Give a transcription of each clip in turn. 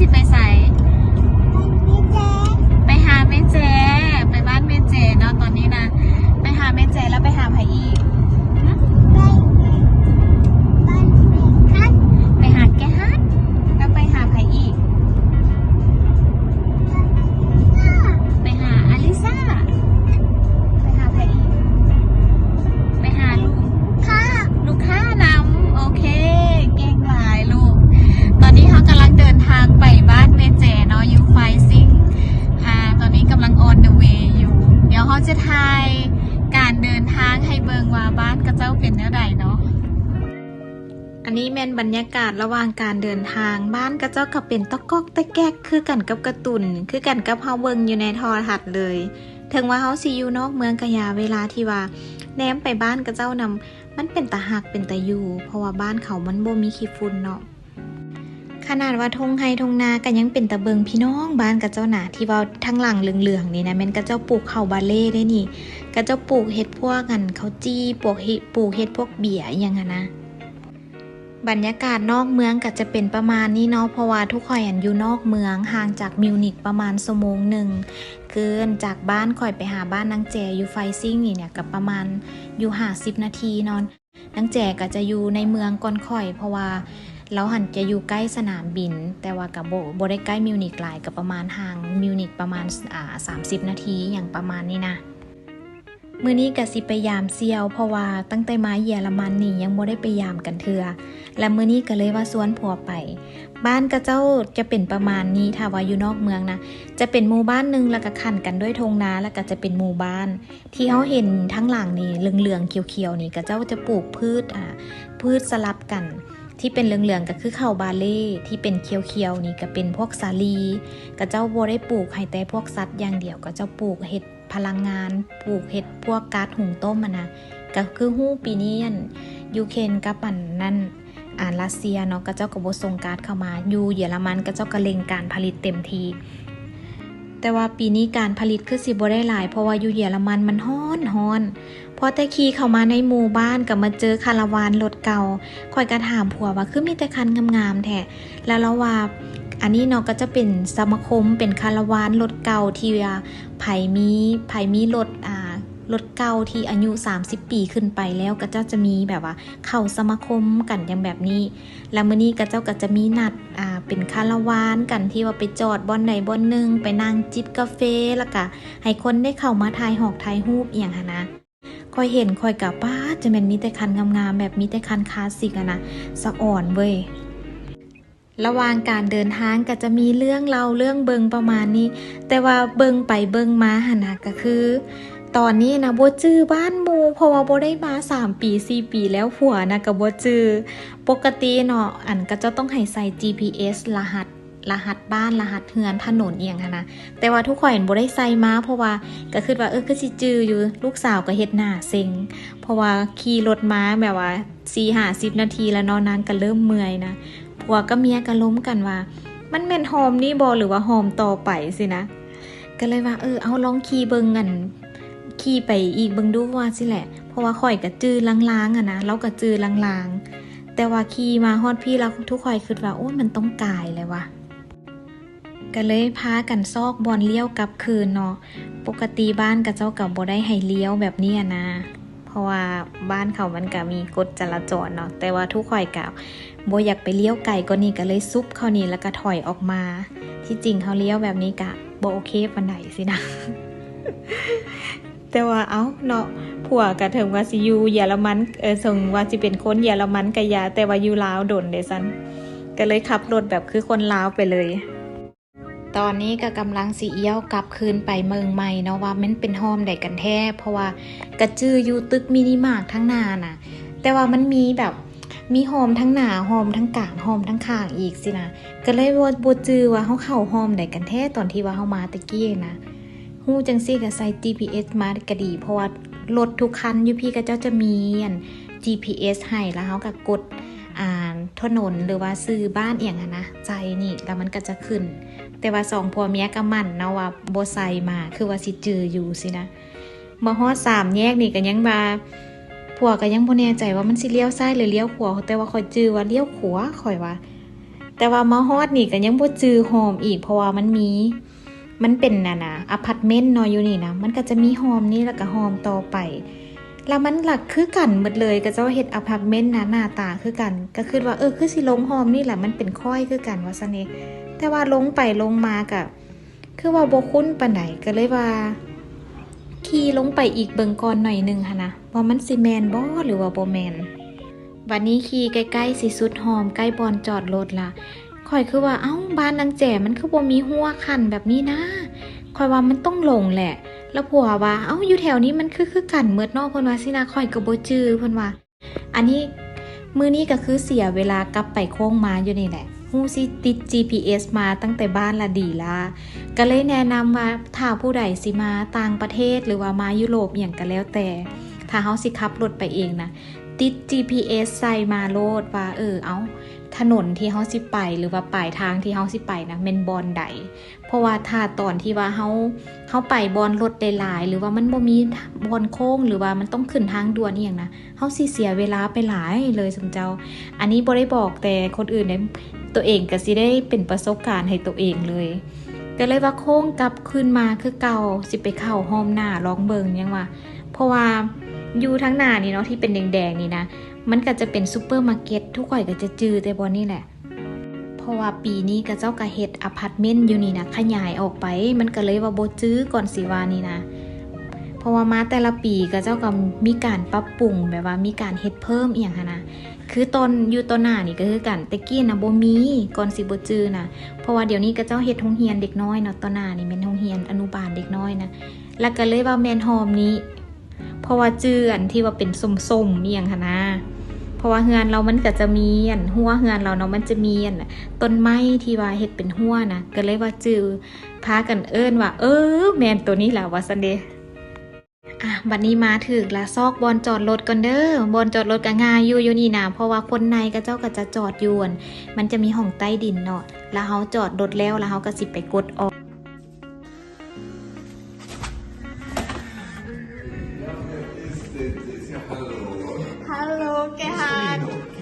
สิ อันนี้แมนบรรยากาศระหว่างการเดินทางบ้านกระเจ้าก็เป็นตะกอกตะแกกคือกันกับกระตุนคือกันกับเฮาเบิงอยู่ในทอทัศน์เลยถึงว่าเฮาสิอยู่นอกเมืองกะยาเวลาที่ว่าแนมไปบ้านกระเจ้านำมันเป็นตาหักเป็นตาอยู่ เพราะว่าบ้านเขามันบ่มีขี้ฝุ่นเนาะขนาดว่าทงไฮทงนาก็ยังเป็นตะเบิงพี่น้องบ้านกับเจ้าหนาที่ว่าทั้งหลังเหลืองๆนี่นะแม่นกับเจ้าปลูกข้าวบาเล่ได้นี่กับเจ้าปลูกเห็ดพวกกันเขาจี้ปลูกเห็ดปลูกเห็ดพวกเบียอย่างอะนะ บรรยากาศนอกเมืองก็จะเป็นประมาณนี้เนาะเพราะว่าทุกข่อยอันอยู่นอกเมืองห่างจากมิวนิกประมาณชั่วโมงหนึ่งเกินจากบ้านข่อยไปหาบ้านนางแจอยู่ไฟซิ่งนี่เนี่ยกับประมาณอยู่ห่างสิบนาทีนอนนางแจก็จะอยู่ในเมืองก่อนข่อย เพราะว่าเราหันจะอยู่ใกล้สนามบิน แต่ว่ากับโบโบได้ใกล้มิวนิกหลายกับประมาณห่างมิวนิกประมาณอ่าสามสิบนาทีอย่างประมาณนี้นะ มื้อนี้ก็สิไปยามเซียวเพราะว่าตั้งแต่มาเยอรมันนี่ยังบ่ได้ไปยามกันเทือและมื้อนี้ก็เลยว่าสวนผัวไป บ้านกระเจ้าจะเป็นประมาณนี้ถ้าว่าอยู่นอกเมืองนะจะเป็นหมู่บ้านหนึ่งแล้วก็ขันกันด้วยธงนาแล้วก็จะเป็นหมู่บ้าน ที่เขาเห็นทั้งหลังนี่เหลืองๆเขียวๆนี่กระเจ้าจะปลูกพืชอ่าพืชสลับกันที่เป็นเหลืองๆก็คือข้าวบาเล่ที่เป็นเขียวๆนี่ก็เป็นพวกสาลีกระเจ้าบ่ได้ปลูกให้แต่พวกสัตว์อย่างเดียวก็เจ้าปลูกเห็ด พลังงานปลูกเห็ดพวกก๊าซหุงต้มอะนะก็คือฮู้ปีนี้นยูเครนกับปันนั่นอ่ารัสเซียเนาะก็เจ้ากบ่ส่งก๊าซเข้ามายูเยอรมันก็เจ้าก็เลงการผลิตเต็มที แต่ว่าปีนี้การผลิตคือสิบ่ได้หลาย เพราะว่ายูเยอรมันมันฮ้อนฮ้อนพอแต่ขี่เข้ามาในหมู่บ้านก็มาเจอคาราวานรถเก่าคอยกระถามผัวว่าคือมีแต่คันงามๆแท้แล้วเราว่า อันนี้เนาะก็จะเป็นสมาคมเป็นคาราวานรถเก่าที่ว่าไผมีไผมีรถอ่ารถเก่าที่อายุ 30 ปีขึ้นไปแล้วก็เจ้าจะมีแบบว่าเข้าสมาคมกันอย่างแบบนี้ แล้วมื้อนี้ก็เจ้าก็จะมีนัดอ่าเป็นคาราวานกันที่ว่าไปจอดบอนไหนบอนหนึ่งไปนั่งจิบกาแฟแล้วก็ให้คนได้เข้ามาถ่ายหอกถ่ายรูปอย่างหั้นะคอยเห็นคอยกับป้าจะเป็นมีแต่คันงามๆแบบมีแต่คันคลาสสิกอะนะสะอ่อนเว้ย ระหว่างการเดินทางก็จะมีเรื่องเราเรื่องเบิงประมาณนี้ แต่ว่าเบิงไปเบิงมาหนนะก็คือ ตอนนี้นะโบจื้อบ้านมูเพราะว่าโบได้มา3ปี4ปีแล้วผัวนะกับโบจื้อปกติเนาะอันก็จะต้องให้ใส่ GPS รหัสรหัสบ้านรหัสเฮือนถนนเอียงหั้นะแต่ว่าทุกคนเห็นโบได้ใส่มาเพราะว่าก็คือว่าเออก็สิจื้ออยู่ลูกสาวก็เฮ็ดหน้าเซ็ง เพราะว่าขี่รถมาแบบว่า4 5 0นาทีแล้วนอนนางก็เริ่มเมื่อยนะ ผัวกับเมียก็ล้มกันว่า มันแม่นหอมนี่บอหรือว่าหอมต่อไปสินะ ก็เลยว่าเออเอาลองขี่เบิงกันขี่ไปอีกเบิงดูว่าสิแหละ เพราะว่าข่อยกับจือลางๆอะนะเรากับจื้อลางๆ แต่ว่าขี่มาฮอดพี่เราทุกข่อยคิดว่าโอ้ยมันต้องกายเลยว่ะก็เลยพากันซอกบอลเลี้ยวกลับคืนเนาะ ปกติบ้านกับเจ้ากับบ่ได้ให้เลี้ยวแบบนี้นะ เพราะว่าบ้านเขามันก็มีกฎจราจรเนาะ แต่ว่าทุกข่อยกับ โบอยากไปเลี้ยวไก่ก็นี่ก็เลยซุปเข้านี่แล้วก็ถอยออกมา ที่จริงเขาเลี้ยวแบบนี้กะโบโอเคปันไหนสินะ แต่ว่าเอ้าเนาะผัวกะถึงว่าสิยูเยอรมันเออส่งว่าสิเป็นคนเยอรมันกะยา แต่ว่ายูลาวโดนเดซันก็เลยขับรถแบบคือคนลาวไปเลยตอนนี้ก็กำลังสีเอี้ยวกลับคืนไปเมืองใหม่เนาะว่ามันเป็นห้อมใดกันแท้ เพราะว่ากระจืออยู่ตึกมินิมาร์ททั้งนาน่ะ แต่ว่ามันมีแบบ มีหอมทั้งหนาหอมทั้งกลางหอมทั้งข้างอีกสินะก็เลยบ่บ่จือว่าเฮาเข้าหอมได้กันแท้ตอนที่ว่าเฮามาตะกี้นะฮู้จังซี่ก็ใส่ GPS มาก็ดี เพราะว่ารถทุกคันอยู่พี่ก็เจ้าจะมีอัน GPS ให้แล้วเฮาก็กดอ่านถนนหรือว่าซื้อบ้านเอียงอะนะใจนี่แล้วมันก็จะขึ้น แต่ว่าสองผัวเมียก็มั่นเนาะว่าบ่ใส่มาคือว่าสิจืออยู่สินะมาฮอดสามแยกนี่ก็ยังว่า ผัวก็ยังบ่แน่ใจว่ามันสิเลี้ยวซ้ายหรือเลี้ยวขวาแต่ว่าข่อยจื้อว่าเลี้ยวขวาข่อยว่า แต่ว่ามาฮอดนี่ก็ยังบ่จือหอมอีกเพราะว่ามันมีมันเป็นน่ะนะอพาร์ตเมนต์นาะอยู่นี่นะมันก็จะมีหอมนี่แล้วก็หอมต่อไป แล้วมันหลักคือกันหมดเลยก็เจ้าเฮ็ดอพาร์ตเมนต์นะหน้าตาคือกัน ก็คือว่าเออคือสิลงหอมนี่แหละมันเป็นค่อยคือกันว่าซะนี่แต่ว่าลงไปลงมากับคือว่าบ่คุ้นปานใดก็เลยว่า ขี่ลงไปอีกเบิงก่อนหน่อยหนึงค่ะนะว่ามันสิแมนบ่หรือว่าบ่แมนวันนี้ขี่ใกล้ๆสิสุดหอมใกล้บอนจอดรถละข่อยคือว่าเอ้าบ้านนางแจ่มันคือบ่มีหัวคันแบบนี้นะข่อยว่ามันต้องหลงแหละ แล้วผัวว่าเอ้าอยู่แถวนี้มันคือคือกันเมิดเนอกเพิ่นว่าสินะข่อยก็บ่จื้อเพิ่นว่า อันนี้มื้อนี้ก็คือเสียเวลากลับไปโค้งมาอยู่นี่แหละ หู้สิติด GPS มาตั้งแต่บ้านละดีละก็เลยแนะนำว่าถ้าผู้ใดสิมาต่างประเทศหรือว่ามายุโรปอย่างก็แล้วแต่ ถ้าเขาสิขับรถไปเองนะติด GPS ใส่มาโลดว่าเออเอา ถนนที่เฮาสิไป หรือว่าปลายทางที่เฮาสิไปนะแม่นบอนใด เพราะว่าถ้าตอนที่ว่าเฮาเฮาไปบอนรถได้หลาย หรือว่ามันบ่มีบอนโค้ง หรือว่ามันต้องขึ้นทางด่วนอีหยังนะเฮาสิเสียเวลาไปหลายเลยสมเจ้า อันนี้บ่ได้บอกแต่คนอื่นเนี่ตัวเองก็สิได้เป็นประสบการณ์ให้ตัวเองเลยก็เลยว่าโค้งกลับขึ้นมาคือเก่าสิไปเข้าห้อมหน้าลองเบิงยังว่า เพราะว่าอยู่ทั้งหน้านี่เนาะที่เป็นแดงๆนี่นะ มันก็จะเป็นซูเปอร์มาร์เก็ตทุกข่อยก็จะจือแต่บอนนี่แหละ เพราะว่าปีนี้ก็เจ้ากระเฮ็ดอพาร์ตเมนต์อยู่นี่นะขยายออกไป มันก็เลยว่าโบจื้อก่อนสิวานี่นะ เพราะว่ามาแต่ละปีก็เจ้าก็มีการปรับปรุงแบบว่ามีการเฮ็ดเพิ่มอีหยังนะคือตอนอยู่ตอนหน้านี่ก็คือกันต่กี้นะโบมีก่อนสิโบจือนะเพราะว่าเดี๋ยวนี้ก็เจ้าเฮ็ดโรงเรียนเด็กน้อยเนาะตอนหน้านี่แม่นโรงเรียนอนุบาลเด็กน้อยนะแล้วก็เลยว่าแมนหอมนี้ เพราะว่าจืออันที่ว่าเป็นส้มๆเนี่ยงค่ะนะ เพราะว่าเฮือนเรามันก็จะมีอันหัวเฮือนเราเนาะมันจะมีอันต้นไม้ที่ว่าเฮ็ดเป็นหัวนะก็เลยว่าจือพากันเอิ้นว่า เออ แมนตัวนี้แหละว่าซันเดะอะบัดนี้มาถึกละซอกบอลจอดรถก่อนเด้อบอลจอดรถก็ง่ายอยู่อยู่นี่นะเพราะว่าคนในก็เจ้าก็จะจอดยวน มันจะมีห้องใต้ดินเนาะแล้วเฮาจอดรถแล้วแล้วเฮาก็สิไปกดออก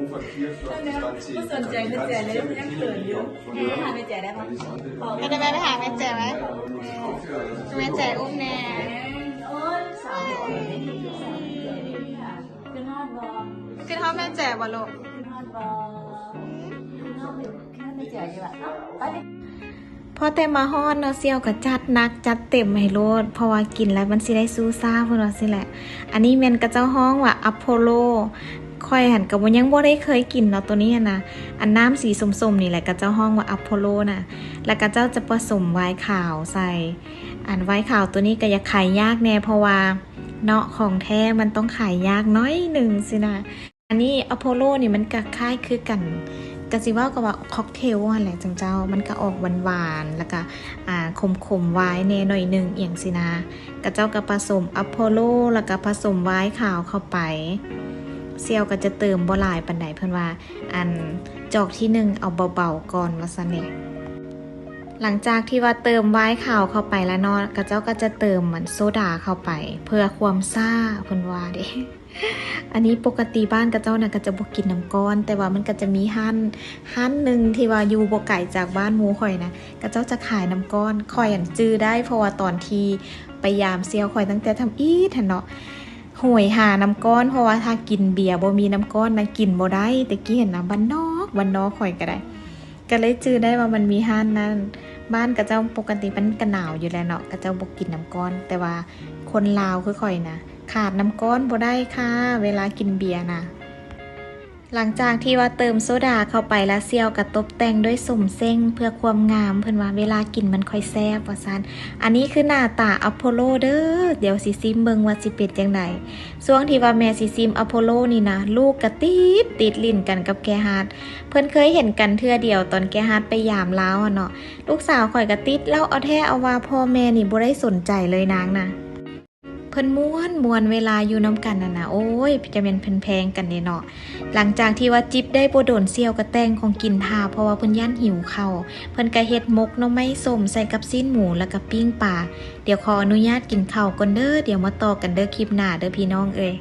ล้ว Ja, dann bist du mit. Woher? กดเก่ากันลูก Kennst du mich noch? Verhofer Kirchhoff 20. สนใจไม่แจกเลยยังเขินอยู่หาไม่แจกได้ปะไปได้ไหมไปหาแม่แจ๋ไหม แม่แจ๋อุ้มแน่โอ้ยสาวเด็กค่ะขึ้นฮอดบอลคือเท่าแม่แจ๋บ่ลูกขึ้นฮอดบอลขึ้นฮอดขึ้นฮอดไม่แจกใช่ปะไปดิ พอแต่มาฮอดเนาะเซียวก็จัดหนักจัดเต็มให้โลดเพราะว่ากินแล้วมันสิได้ซูซ่าเพิ่นว่าสิแหละ อันนี้แม่นกระเจ้าห้องว่าอพอลโล ค่อยหันกับว่ายังบ่ได้เคยกินเนาะตัวนี้นะอันน้ำสีส้มๆนี่แหละกระเจ้าห้องว่าอพอลโลนะแล้วกระเจ้าจะผสมไวน์ขาวใส่ อันไวน์ขาวตัวนี้ก็อย่าขายยากแน่เพราะว่าเนาะของแท้มันต้องขายยากน้อยหนึ่งสินะอันนี้อพอลโลนี่มันก็คล้ายคือกันกะสิว่าก็ว่าค็อกเทลว่าแหละจังเจ้า มันก็ออกหวานๆ แล้วก็อ่าขมๆไวน์แน่หน่อยหนึ่งเอียงสินะกระเจ้าก็ผสมอพอลโลแล้วก็ผสมไวน์ขาวเข้าไป เซียวก็จะเติมบ่หลายปันไดเพิ่นว่า อันจอกที่หนึ่งเอาเบาๆก่อนว่าซะเนี่หลังจากที่ว่าเติมไวน์ขาวเข้าไปแล้วเนาะกระเจ้าก็จะเติมเหมือนโซดาเข้าไป เพื่อความซ่าเพิ่นว่าเด้อันนี้ปกติบ้านกระเจ้าน่ะก็จะบ่กินน้ำก้อน แต่ว่ามันก็จะมีหั่นหั่นหนึ่งที่ว่าอยู่บ่ไกลจากบ้านหมูข่อยนะกระเจ้าจะขายน้ำก้อนข่อยอันจื้อได้เพราะว่าตอนที่ไปยามเซียวข่อยตั้งแต่ทำอีทเนาะ หวยหาน้ำก้อนเพราะว่าถ้ากินเบียร์บ่มีน้ำก้อนนะกินบ่ได้แต่กี้เห็นนะบ้านนอกบ้านนอกข่อยก็ได้ ก็เลยจื้อได้ว่ามันมีห้านนั้นบ้านกระเจ้าปกติมันกระหนาวอยู่แล้วเนาะกระเจ้าบกกินน้ำก้อน แต่ว่าคนลาวคือข่อยนะขาดน้ำก้อนบ่ได้ค่ะ เวลากินเบียร์นะ หลังจากที่ว่าเติมโซดาเข้าไปแล้วเซียวกับตบแต่งด้วยสมเส้งเพื่อความงาม เพิ่นว่าเวลากินมันค่อยแซ่บว่าซันอันนี้คือหน้าตาอพอลโลเด้อเดี๋ยวสิซิมเบิงว่าสิเป็นจังไดช่วงที่ว่าแม่สิซิมอพอลโลนี่นะลูกกระติดติดลิ้นกันกับแกฮาร์ดเพิ่อนเคยเห็นกันเทื่อเดียวตอนแกฮาร์ดไปยามลาวอะเนาะลูกสาวข่อยกระติดเล่าเอาแท้เอาว่าพ่อแม่นี่บ่ได้สนใจเลยนางน่ะ เพิ่นม้วนมวนเวลาอยู่น้ำกันน่ะนะโอ้ยจะเป็นเพิ่นแพงกันเด้เนาะหลังจากที่ว่าจิ๊บได้บ่โดนเซียวกระแตงของกินทาเพราะว่าเพิ่นย่านหิวเข่าเพิ่นกระเฮ็ดมกน้อไม้ส้มใส่กับซีนหมูแล้วกับปิ้งปลาเดี๋ยวขออนุญาตกินข้าวก่อนเด้อเดี๋ยวมาต่อกันเด้อคลิปหน้าเด้อพี่น้องเอ้ย